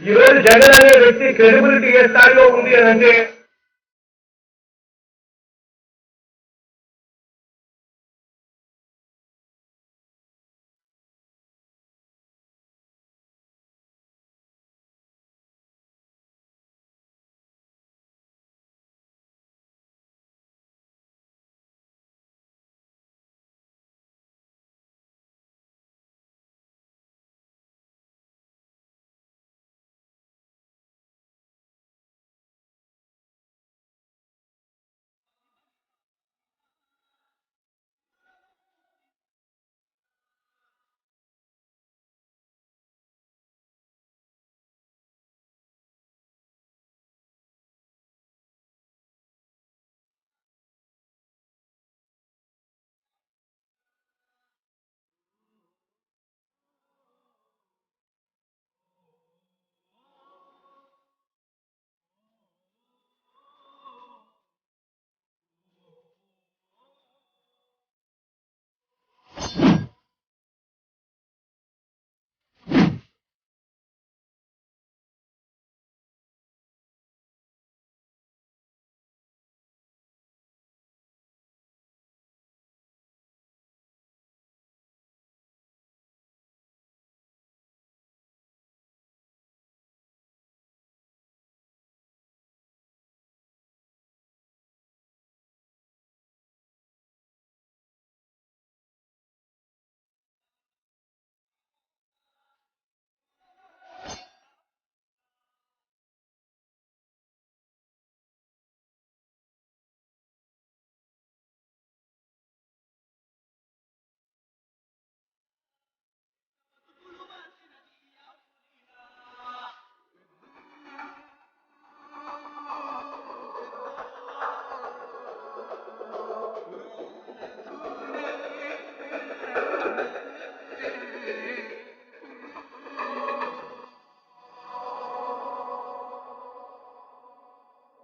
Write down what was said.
ఈ జగన్ అనే వ్యక్తి క్రెడిబిలిటీ ఏ స్థాయిలో ఉంది అని అంటే